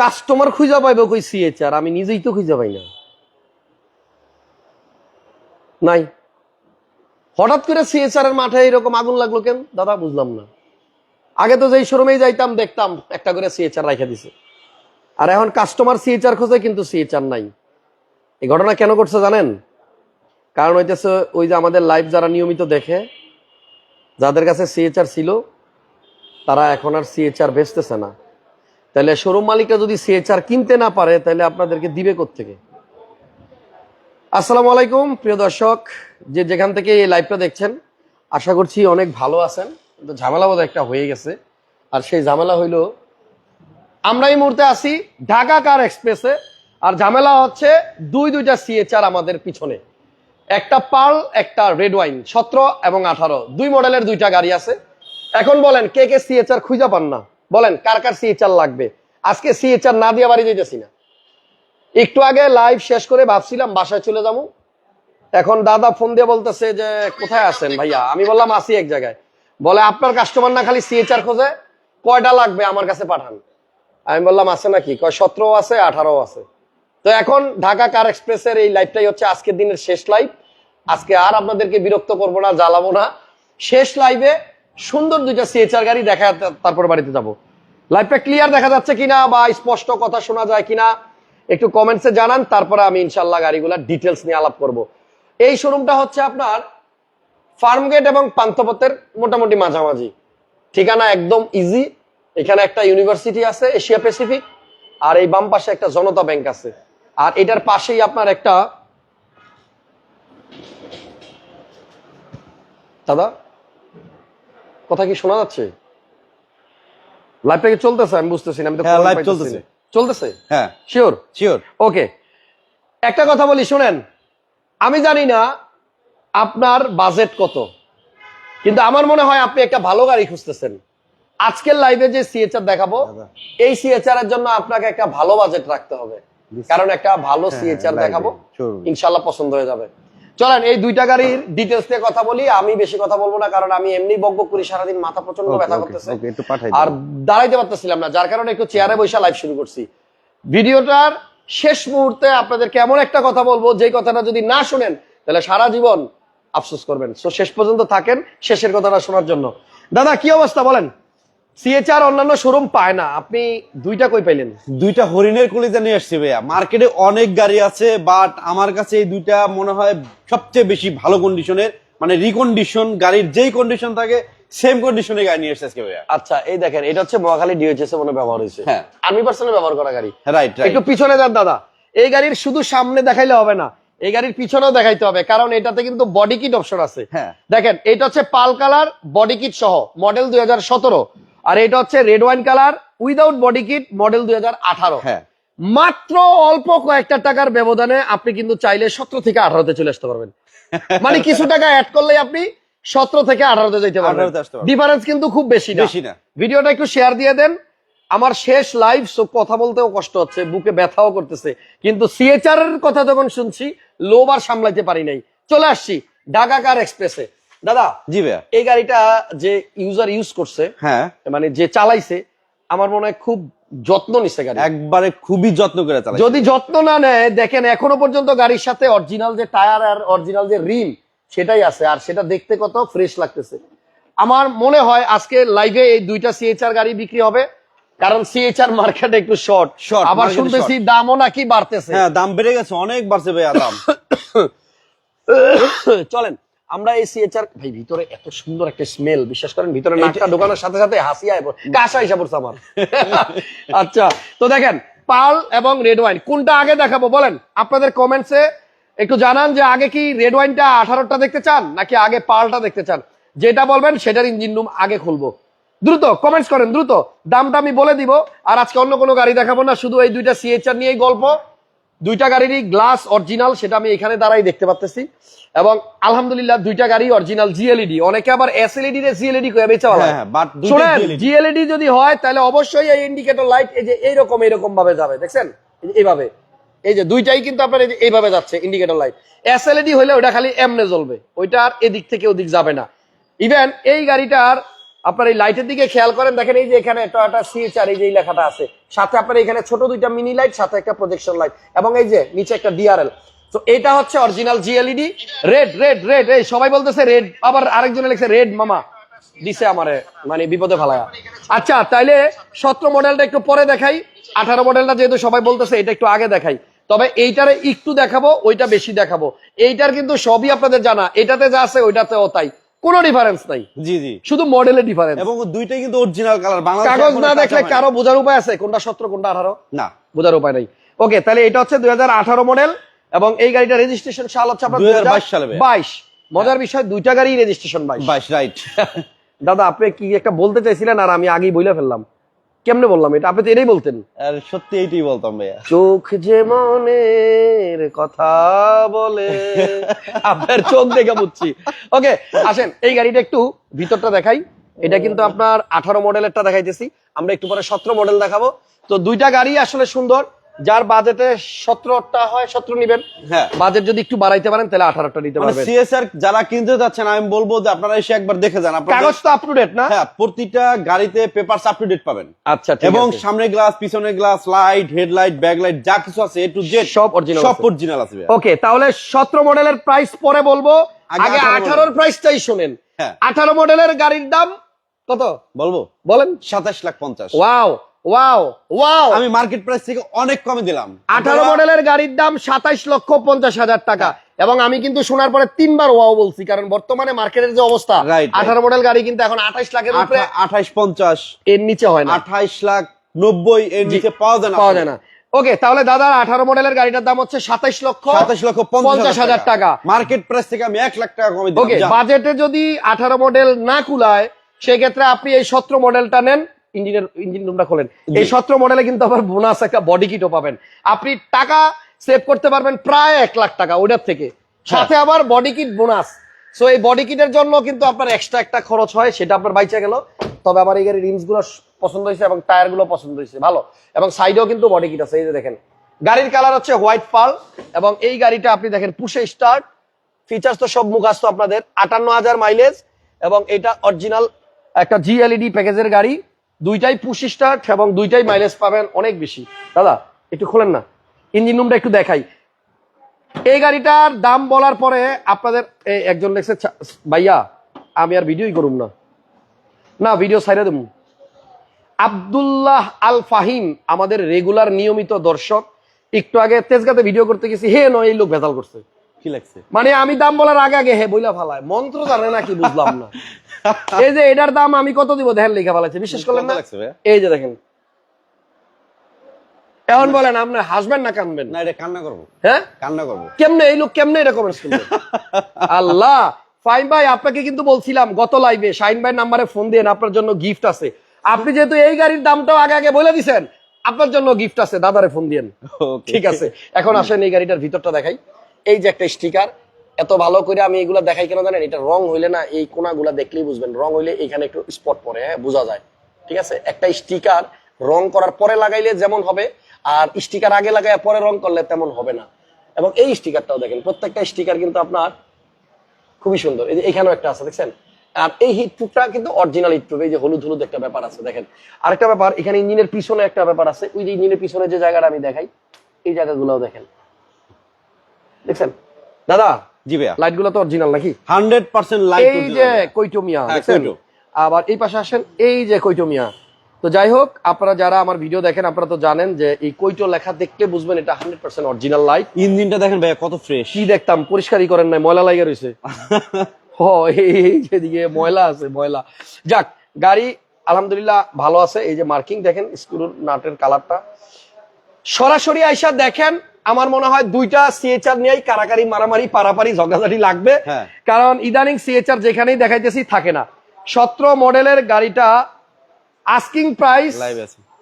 Customer খুঁজা পাইবে কই সিএচআর আমি নিজেই তো খুঁজা পাই না। নাই। হঠাৎ করে সিএচআর এর মাঠে এরকম আগুন লাগল কেন? দাদা, বুঝলাম না। আগে তো যেই শোরুমেই যাইতাম, দেখতাম একটা করে সিএচআর রাখা দিছে। আর এখন কাস্টমার সিএচআর খোঁজে কিন্তু সিএচআর নাই। এই ঘটনা কেন করছে জানেন? কারণ হইতেছে ওই যে আমাদের লাইভ যারা নিয়মিত দেখে, যাদের কাছে সিএচআর ছিল, তারা এখন আর সিএচআর বেচতেছে না। তাহলে শোরুম মালিকরা যদি সিএচআর কিনতে না পারে, তাহলে আপনাদেরকে দিবে থেকে আসসালামু আলাইকুম, প্রিয় দর্শক। যে যেখান থেকে এই লাইভটা দেখছেন, আশা করছি অনেক ভালো আছেন। কিন্তু ঝামেলা বোধ একটা হয়ে গেছে। আর সেই ঝামেলা হইল, আমরা এই মুহূর্তে আছি ঢাকা কার এক্সপ্রেসে আর ঝামেলা হচ্ছে দুই দুইটা সিএচআর আমাদের পিছনে। একটা পার্ল, একটা রেড ওয়াইন সতেরো এবং আঠারো। দুই মডেলের দুইটা গাড়ি আছে। এখন বলেন, কে কে সিএচআর খুঁজে পান না? বলেন, কার কার সিএচআর লাগবে? আজকে সিএচআর না দিয়ে বাড়ি যেতেছি না। একটু আগে লাইভ শেষ করে ভাবছিলাম বাসায় চলে যাব। এখন দাদা ফোন দিয়ে বলতেছে যে, কোথায় আছেন ভাইয়া? আমি বললাম আসি এক জায়গায়। বলে, আপনার কাস্টমার না খালি সিএচআর খোঁজে, কয়টা লাগবে আমার কাছে পাঠান। আমি বললাম, আছে নাকি? কয় সতেরো আছে আঠারো আছে। তো এখন ঢাকা কার এক্সপ্রেসের এই লাইভটাই হচ্ছে আজকের দিনের শেষ লাইভ আজকে আর আপনাদেরকে বিরক্ত করব না, জ্বালাবো না। শেষ লাইভে সুন্দর দুইটা সিএচআর গাড়ি দেখা তারপর বাড়িতে যাব। লাইভটা ক্লিয়ার দেখা যাচ্ছে কিনা বা স্পষ্ট কথা শোনা যায় কিনা, একটু কমেন্টসে জানান, তারপরে আমি ইনশাল্লাহ গাড়িগুলোর ডিটেলস নিয়ে আলাপ করব। এই শোরুমটা হচ্ছে আপনার ফার্মগেট এবং পান্থপথের মোটামুটি মাঝামাঝি। ঠিকানা একদম ইজি এখানে একটা ইউনিভার্সিটি আছে এশিয়া প্যাসিফিক আর এই বাম পাশে একটা জনতা ব্যাংক আছে। আর এটার পাশেই আপনার একটা দাদা? কথা কি শোনা যাচ্ছে? লাইভটা কি চলতেছে? আমি বুঝতেছি না আমি তো হ্যাঁ, live পাইতেছি চলতেছে। চলতেছে? হ্যাঁ। শিওর শিওর ওকে একটা কথা বলি শুনেন। আমি জানি না আপনার বাজেট কত কিন্তু আমার মনে হয় আপনি একটা ভালো গাড়ি খুঁজতেছেন। আজকের লাইভে যে সিএচআর দেখাবো। এই সিএচআর এর জন্য আপনাকে একটা ভালো বাজেট রাখতে হবে। কারণ একটা ভালো হ্যাঁ, সিএচআর দেখাবো showroom-এ। ইনশাল্লাহ পছন্দ হয়ে যাবে। চলেন এই দুইটা গাড়ির ডিটেলস নিয়ে কথা বলি। আমি বেশি কথা বলব না কারণ আমি এমনি বকবক করি সারাদিন মাথা প্রচণ্ড ব্যথা করতেছে। আর দাঁড়াইতে পারতেছিলাম না যার কারণে একটু চেয়ারে বসে লাইভ শুরু করছি। ভিডিওটার শেষ মুহূর্তে আপনাদের কেমন একটা কথা বলব যে কথাটা যদি না শুনেন তাহলে সারা জীবন আফসোস করবেন। সো শেষ পর্যন্ত থাকেন শেষের কথাটা শোনার জন্য। দাদা কি অবস্থা বলেন? সিএচআর অন্যান্য শোরুম পায় না। আপনি দুইটা কই পাইলেন? দুইটা হরিণের কলিজা নিয়ে আসছে ভাইয়া। মার্কেটে অনেক গাড়ি আছে বাট আমার কাছে এই দুইটা মনে হয় সবচেয়ে বেশি ভালো কন্ডিশনের মানে রিকন্ডিশন গাড়ির যেই কন্ডিশন থাকে সেম কন্ডিশনে গাড়ি নিয়ে এসছে ভাইয়া। আচ্ছা এই দেখেন এটা হচ্ছে মহাখালী ডিওএইচএস মনে ব্যবহার হয়েছে। হ্যাঁ। আর্মি পার্সনে ব্যবহার করা গাড়ি। রাইট একটু পিছনে যান দাদা। এই গাড়ির শুধু সামনে দেখাইলে হবে না। এই গাড়ির পিছনেও দেখাইতে হবে কারণ এটাতে কিন্তু বডি কিট অপশন আছে। হ্যাঁ। দেখেন এটা হচ্ছে পাল কালার বডি কিট সহ মডেল দুই হাজার সতেরো। আর এটা হচ্ছে red wine colour without body kit model দুই হ্যাঁ। মাত্র অল্প কয়েকটা টাকার ব্যবধানে আপনি কিন্তু চাইলে সতেরো থেকে আঠারোতে চলে আসতে পারবেন। মানে কিছু টাকা অ্যাড করলে আপনি সতেরো থেকে আঠারোতে যেতে পারবেন। 18 তে আসতে পারবেন। ডিফারেন্স কিন্তু খুব বেশি বেশি না। ভিডিওটা একটু শেয়ার দিয়ে দেন। আমার শেষ লাইভ কথা বলতেও কষ্ট হচ্ছে বুকে ব্যথাও করতেছে। কিন্তু সিএচআর এর কথা যখন শুনছি লোভ আর সামলাইতে পারি নাই। চলে আসছি ঢাকা কার এক্সপ্রেসে দাদা জি ভাইয়া। এই গাড়িটা যে ইউজার ইউজ করছে হ্যাঁ। মানে যে চালাইছে আমার মনে হয় খুব যত্ন নিচ্ছে গাড়ি। একবারে খুবই যত্ন করে চালাই যদি যত্ন না নেয় দেখেন এখনও পর্যন্ত গাড়ির সাথে অরিজিনাল যে টায়ার আর অরিজিনাল যে রিম সেটাই আছে আর সেটা দেখতে কত ফ্রেশ লাগতেছে। আমার মনে হয় আজকে লাইভে এই দুইটা সিএচআর গাড়ি বিক্রি হবে কারণ সিএচআর মার্কেট একটু শর্ট শর্ট আবার শুনতেছি দামও নাকি বাড়তেছে। হ্যাঁ দাম বেড়ে গেছে অনেক বাড়ছে ভাইয়া দাম। চলেন আমরা এই সিএচআর ভাই ভিতরে এত সুন্দর একটা স্মেল বিশ্বাস করেন ভিতরে নাকটা ঢোকানোর সাথে সাথে হাসি আয়। কাশা হিসাব পড়ছে আমার। আচ্ছা তো দেখেন পাল এবং রেড ওয়াইন কোনটা আগে দেখাবো বলেন? আপনাদের কমেন্টসে একটু জানান যে আগে কি রেড ওয়াইনটা আঠারোটা দেখতে চান নাকি আগে পালটা দেখতে চান? যেটা বলবেন সেটার ইঞ্জিন রুম আগে খুলবো। দ্রুত কমেন্টস করেন দ্রুত। দামটা আমি বলে দিব আর আজকে অন্য কোনো গাড়ি দেখাবো না শুধু এই দুইটা সিএচআর নিয়েই গল্প। দুইটা গাড়িরই গ্লাস অরিজিনাল সেটা আমি এখানে দাঁড়াই দেখতে পাচ্ছি এবং আলহামদুলিল্লাহ দুইটা গাড়ি অরিজিনাল জিএলইডি অনেকে আবার এসএলইডি রে জিএলইডি কয়ে বেচা হ্যাঁ, হ্যাঁ, শুনেন জিএলইডি যদি হয় তাহলে অবশ্যই এই ইন্ডিকেটর লাইট এই যে এইরকম এইরকম ভাবে যাবে দেখছেন? এইভাবে। এই যে দুইটাই কিন্তু আপনার এই যে এইভাবে যাচ্ছে ইন্ডিকেটর লাইট এসএলইডি হলে ওটা খালি এমনে জ্বলবে ওইটা আর এদিক থেকে ওদিক যাবে না। ইভেন এই গাড়িটার আপনার এই লাইটের দিকে খেয়াল করেন, দেখেন এই যে এখানে টয়োটা সিএচআর এই যে লেখাটা আছে। সাথে আপনার এখানে ছোট দুইটা মিনি লাইট সাথে একটা প্রজেকশন লাইট এবং এই যে নিচে একটা ডিআরএল তো এটা হচ্ছে original GLED red red red এই সবাই বলতেছে রেড আবার আরেকজনে লিখছে রেড মামা। দিছে আমারে মানে বিপদে ফেলায়া। আচ্ছা তাইলে সতেরো মডেলটা একটু পরে দেখাই। আঠারো মডেলটা যেহেতু সবাই বলতেছে, এটা একটু আগে দেখাই। তবে এইটারে একটু দেখাবো, ওইটা বেশি দেখাবো। এইটার কিন্তু সবই আপনাদের জানা। এটাতে যা আছে, ওইটাতেও তাই। কোনো ডিফারেন্স নাই। জি জি। শুধু মডেলের ডিফারেন্স এবং দুইটাই কিন্তু অরিজিনাল কালার বাংলাদেশ কাগজ না দেখলে কারও বোঝার উপায় আছে? কোনটা সতেরো কোনটা আঠারো? না। বোঝার উপায় নাই। ওকে তাহলে এটা হচ্ছে দুই হাজার আঠারো মডেল এবং এই গাড়িটা রেজিস্ট্রেশন সাল হচ্ছে আপনার 2022 সালে বাইশ। মজার বিষয় দুইটা গাড়ি রেজিস্ট্রেশন বাইশ। বাইশ রাইট দাদা আপনি কি একটা বলতে চাইছিলেন আর আমি আগেই বইলে ফেললাম। কেমনে বললাম এটা? আপনি তো এটাই বলতেন। আর সত্যি এইটাই বলতাম ভাইয়া। চোখ যে মনের কথা বলে আপনার চোখ দেখে বুঝছি। ওকে আসেন এই গাড়িটা একটু ভিতরটা দেখাই। এটা কিন্তু আপনার আঠারো মডেলেরটা দেখাইতেছি। আমরা একটু পরে সতেরো মডেল দেখাবো। তো দুইটা গাড়ি আসলে সুন্দর। যার বাজেটে সতেরোটা হয় সতেরো নিবেন। হ্যাঁ। বাজেট যদি একটু বাড়াইতে পারেন তাহলে আঠারোটা নিতে মানে পারবেন। সিএসআর যারা কিনতে যাচ্ছেন আমি বলব যে আপনারা এসে একবার দেখে যান। কাগজ তো আপ টু ডেট না? হ্যাঁ প্রতিটা গাড়িতে পেপার আপ টু ডেট পাবেন। আচ্ছা এবং সামনে গ্লাস পিছনে গ্লাস লাইট হেডলাইট ব্যাকলাইট যা কিছু আছে এ টু জেড সব অরিজিনাল সব অরিজিনাল আছে ওকে তাহলে সতেরো মডেলের প্রাইস পরে বলব। আগে আগে 18 আঠারোর প্রাইসটাই শোনেন। হ্যাঁ। আঠারো মডেলের গাড়ির দাম কত? বলব? বলেন। সাতাশ লাখ পঞ্চাশ। ওয়াও ওয়াও ওয়াও আমি মার্কেট প্রাইস থেকে অনেক কমে দিলাম। আঠারো মডেলের গাড়ির দাম সাতাইশ লক্ষ পঞ্চাশ হাজার টাকা। এবং আমি কিন্তু শোনার পরে তিনবার ওয়াও বলছি কারণ বর্তমানে মার্কেটের যে অবস্থা. আঠারো মডেল গাড়ি কিন্তু এখন আঠাইশ লাখের উপরে আঠা- আঠাশ পঞ্চাশ। এর নিচে হয় না। আঠাইশ লাখ নব্বই এর নিচে পাওয়া যায় না। পাওয়া যায় না। ওকে তাহলে দাদার আঠারো মডেলের গাড়িটার দাম হচ্ছে সাতাইশ লক্ষ সাতাশ লক্ষ পঞ্চাশ হাজার টাকা। মার্কেট প্রাইস থেকে আমি এক লাখ টাকা কমে ওকে বাজেটে যদি আঠারো মডেল না কুলায় সেক্ষেত্রে আপনি এই সতেরো মডেলটা নেন। ইঞ্জিনের ইঞ্জিন রুমটা খোলেন। এই সতেরো মডেলে কিন্তু আবার বোনাস একটা বডি কিটও পাবেন। আপনি টাকা সেভ করতে পারবেন প্রায় এক লাখ টাকা ওইটার থেকে। সাথে আবার বডি কিট বোনাস সো এই বডি কিটের জন্য কিন্তু আপনার এক্সট্রা একটা খরচ হয় সেটা আপনার বাইচা গেল। তবে আমার এই গাড়ির রিমসগুলো পছন্দ হয়েছে এবং টায়ারগুলো পছন্দ হয়েছে। ভালো। এবং সাইডেও কিন্তু বডি কিট আছে এই যে দেখেন। গাড়ির কালার হচ্ছে হোয়াইট পাল এবং এই গাড়িটা আপনি দেখেন পুষে স্টার্ট ফিচার্স তো সব মুখাস্ত আপনাদের। আটান্ন হাজার মাইলেজ এবং এটা অরিজিনাল একটা জিএলইডি প্যাকেজের গাড়ি। দুইটাই পুশ স্টার্ট এবং দুইটাই মাইলেজ পাবেন অনেক বেশি। দাদা, একটু খোলেন না। ইঞ্জিন রুমটা একটু দেখাই। এই গাড়িটার দাম বলার পরে আপনাদের একজন লেখছে ভাইয়া, আমি আর ভিডিওই করুম না। না, ভিডিও সাইরে দেবো। আব্দুল্লাহ আল ফাহিম আমাদের রেগুলার নিয়মিত দর্শক, একটু আগে তেজগাতে ভিডিও করতে গেছি। হে, নয়, এই লোক ভেজাল করছে। কি লাগছে? মানে আমি দাম বলার আগে আগে হে বইলা ফালায়। মন্ত্র জানে নাকি বুঝলাম না। এই যে এটার দাম আমি কত দিব? দেখেন লেখা ফেলাচ্ছে বিশ্বাস করলেন না? এই যে দেখেন। এখন বলেন আপনি হাসবেন না কানবেন? না এটা কান্না করব। হ্যাঁ? কান্না করব। কেমনে? এই লোক কেমনে এটা কমেন্টস করবে? আল্লাহ! ফাইন ভাই আপনাকে কিন্তু বলছিলাম গত লাইভে শাইন ভাই নাম্বারে ফোন দিয়ে আপনার জন্য গিফট আছে। আপনি যেহেতু এই গাড়ির দামটাও আগে আগে বলে দিছেন আপনার জন্য গিফট আছে দাদারে ফোন দিয়েন। ঠিক আছে। এখন আসেন এই গাড়িটার ভিতরটা দেখাই। এই যে একটা স্টিকার এত ভালো করে আমি এগুলা দেখাই কেন জানেন? এটা রং হইলে না এই কোনাগুলা দেখলেই বুঝবেন। রং হইলে এখানে একটু স্পট পড়ে হ্যাঁ বোঝা যায়। ঠিক আছে? একটা স্টিকার রং করার পরে লাগাইলে যেমন হবে, আর স্টিকার আগে লাগায় পরে রং করলে তেমন হবে না। এবং এই স্টিকারটাও দেখেন, প্রত্যেকটা স্টিকার কিন্তু আপনার খুবই সুন্দর। এই যে এখানেও একটা আছে, দেখছেন? আর এই হিট প্রুফটা কিন্তু অরিজিনাল হিট প্রুফ এই যে হলুদ হলুদ একটা ব্যাপার আছে, দেখেন। আরেকটা ব্যাপার, এখানে ইঞ্জিনের পিছনে একটা ব্যাপার আছে। ওই যে ইঞ্জিনের পিছনে যে জায়গাটা আমি দেখাই, এই জায়গাগুলোও দেখেন। দেখছেন? দাদা জি ভাইয়া। লাইটগুলো তো অরিজিনাল নাকি? হান্ড্রেড পার্সেন্ট লাইট এই যে কৈটোমিয়া হ্যাঁ, দেখছেন? আবার এই পাশে আসেন এই যে কৈটোমিয়া তো যাই হোক আপনারা যারা আমার ভিডিও দেখেন আপনারা তো জানেন যে এই কৈটো লেখা দেখলে বুঝবেন এটা হান্ড্রেড পার্সেন্ট অরিজিনাল লাইট ইঞ্জিনটা দেখেন ভাইয়া কত ফ্রেশ কি দেখতাম পরিষ্কারই করেন নাই ময়লা লাগে রয়েছে হ এই এই যেদিকে ময়লা আছে ময়লা। যাক গাড়ি আলহামদুলিল্লাহ ভালো আছে। এই যে মার্কিং দেখেন স্ক্রুর নাটের কালারটা সরাসরি আইসা দেখেন আমার মনে হয় দুইটা সিএচআর নিয়েই কারাকারি মারামারি পারাপারি ঝগড়াঝাটি লাগবে হ্যাঁ। কারণ ইদানিং সিএচআর যেখানেই দেখাইতেছি থাকে না সতেরো মডেলের গাড়িটা আস্কিং প্রাইস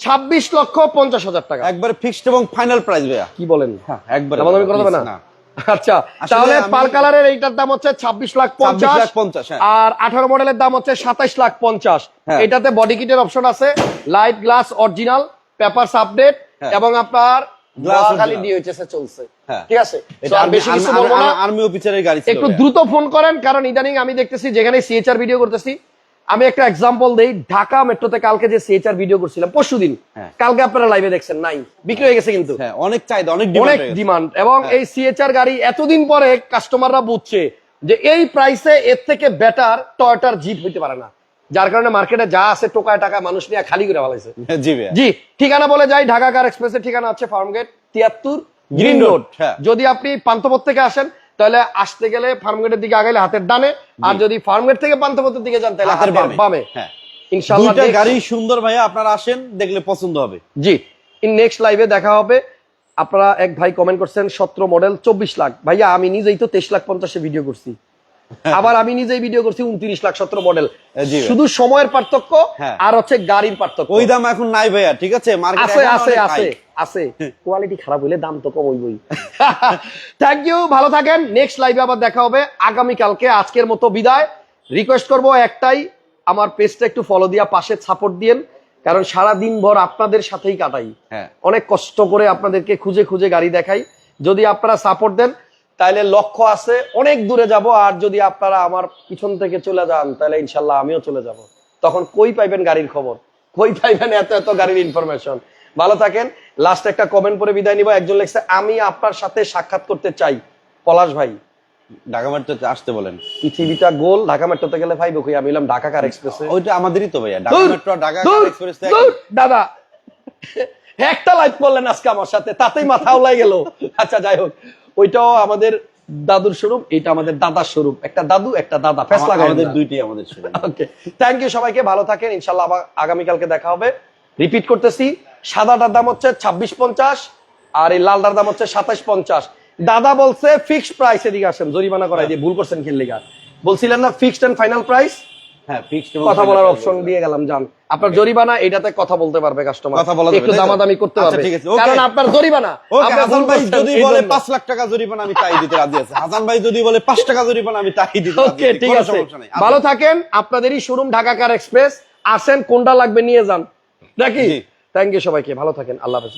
ছাব্বিশ লক্ষ পঞ্চাশ হাজার টাকা একবারে ফিক্সড এবং ফাইনাল প্রাইস ভাইয়া কি বলেন হ্যাঁ একবারে দামাদামি করা যাবে না না। আচ্ছা তাহলে পাল কালারের এইটার দাম হচ্ছে ছাব্বিশ লাখ 26 পঞ্চাশ লাখ 50, হ্যাঁ। আর আঠারো মডেলের দাম হচ্ছে সাতাইশ লাখ পঞ্চাশ। এটাতে বডি কিটের অপশন আছে light glass original papers update. এবং আপনার এ চলছে। হ্যাঁ। ঠিক আছে? এটা So, আর আর্মি- বেশি কিছু বলব না। আর্মি- আর্মি অফিসারের গাড়ি একটু দ্রুত ফোন করেন কারণ ইদানিং আমি দেখতেছি যেখানে সিএচআর ভিডিও করতেছি আমি একটা এক্সাম্পল দেই ঢাকা মেট্রোতে কালকে যে সিএচআর ভিডিও করছিলাম পরশুদিন হ্যাঁ। কালকে আপনারা লাইভে দেখছেন নাই। বিক্রি হয়ে গেছে কিন্তু। হ্যাঁ অনেক চাহিদা অনেক অনেক। ডিমান্ড এবং। এই সিএচআর গাড়ি এতদিন পরে কাস্টমাররা বুঝছে যে এই প্রাইসে এর থেকে বেটার টয়টার জিপ হইতে পারে না। যার কারণে মার্কেটে যা আছে টোকায় টাকা মানুষ নিয়ে খালি করে ফেলাইছে। জি ঠিকানা বলে যাই ঢাকা কার এক্সপ্রেসের ঠিকানা হচ্ছে ফার্মগেট তিয়াত্তর গ্রিন রোড। হ্যাঁ। যদি আপনি পান্থপথ থেকে আসেন তাহলে আসতে গেলে ফার্মগেটের দিকে আগাইলে হাতের ডানে আর যদি ফার্মগেট থেকে পান্থপথের দিকে যান তাহলে হাতের। বামে হ্যাঁ। ইনশাআল্লাহ গাড়ি সুন্দর ভাইয়া আপনারা আসেন দেখলে পছন্দ হবে। জি ইন নেক্সট লাইভে দেখা হবে। আপনারা এক ভাই কমেন্ট করছেন সতেরো মডেল চব্বিশ লাখ। ভাইয়া আমি নিজেই তো তেইশ লাখ পঞ্চাশে ভিডিও করছি। আবার আমি নিজেই ভিডিও করছি উনত্রিশ লাখ সতেরো মডেল শুধু সময়ের পার্থক্য হ্যাঁ। আর হচ্ছে গাড়ির পার্থক্য। ওই দাম এখন নাই ভাইয়া ঠিক আছে? আছে আছে আছে আছে। কোয়ালিটি খারাপ হইলে দাম তো কম হইবই থ্যাংক ইউ ভালো থাকেন। নেক্সট লাইভে আবার দেখা হবে। আগামী কালকে আজকের মতো বিদায়। রিকোয়েস্ট করব একটাই আমার পেজটা একটু ফলো দিয়া পাশে সাপোর্ট দিয়েন। কারণ সারা দিন ভর আপনাদের সাথেই কাটাই। হ্যাঁ। অনেক কষ্ট করে আপনাদেরকে খুঁজে খুঁজে গাড়ি দেখাই। যদি আপনারা সাপোর্ট দেন তাহলে লক্ষ্য আছে অনেক দূরে যাব আর যদি আপনারা আমার পিছন থেকে চলে যান তাহলে ইনশাল্লাহ আমিও চলে যাব। তখন কই পাইবেন গাড়ির খবর? কই পাইবেন এত এত গাড়ির ইনফরমেশন ভালো থাকেন। লাস্ট একটা কমেন্ট করে বিদায় নিব। একজন লিখছে আমি আপনার সাথে সাক্ষাৎ করতে চাই। পলাশ ভাই। ঢাকা মেট্রোতে আসতে বলেন। পৃথিবীটা গোল ঢাকা মেট্রোতে গেলে ভাই কই আমি এলাম ঢাকা কার এক্সপ্রেসে ওইটা আমাদেরই তো ভাইয়া। ঢাকা মেট্রো ঢাকা দূর, এক্সপ্রেস দাদা। একটা লাইভ করলেন আজকে আমার সাথে তাতেই মাথা উলাই গেল। আচ্ছা যাই হোক। ওইটাও আমাদের দাদুর স্বরূপ এটা আমাদের দাদার স্বরূপ। একটা দাদু একটা দাদা। ফেস লাগাই আমাদের দুইটি আমাদের ওকে থ্যাংক ইউ সবাইকে ভালো থাকেন। ইনশাল্লাহ আবার আগামীকালকে দেখা হবে। রিপিট করতেছি সাদাটার দাম হচ্ছে ছাব্বিশ পঞ্চাশ আর এই লালটার দাম হচ্ছে সাতাশ পঞ্চাশ। দাদা বলছে ফিক্সড প্রাইস এদিকে আসেন জরিমানা করাই দিয়ে ভুল করছেন খেললিগা। বলছিলেন না ফিক্সড এন্ড ফাইনাল প্রাইস হ্যাঁ কথা বলার অপশন দিয়ে গেলাম জান। আপনার জরিমানা এটাতে কথা বলতে পারবে কাস্টমার কথা বলা একটু তাই তো? দামাদামি করতে আচ্ছা, পারবে. কারণ আপনার জরিমানা। হাসান ভাই যদি বলে। পাঁচ লাখ টাকা জরিমানা আমি তাই দিতে রাজি আছি। হাসান ভাই যদি বলে পাঁচ টাকা জরিমানা আমি তাই দিতে ওকে ঠিক আছে। ভালো থাকেন। আপনাদেরই শোরুম ঢাকা কার এক্সপ্রেস আসেন কোনটা লাগবে নিয়ে যান। নাকি থ্যাংক ইউ সবাইকে। ভালো থাকেন। আল্লাহ হাফেজ।